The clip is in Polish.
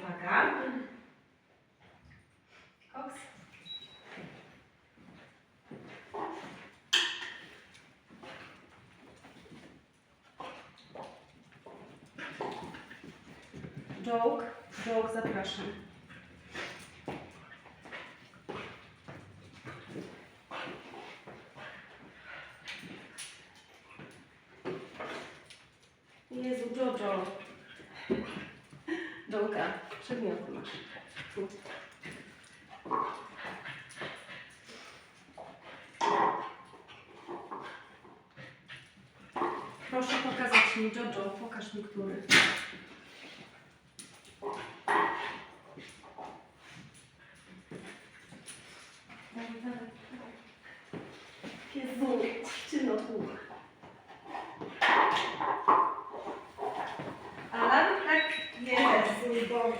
uwaga. Koks. Joke, joke, zapraszam. Jezu, Jojo. Przedmioty. Tu. Proszę pokazać mi Jojo, pokaż mi który. Jezu, dziewczyno tu. Alan, tak? Jezu, dobrze.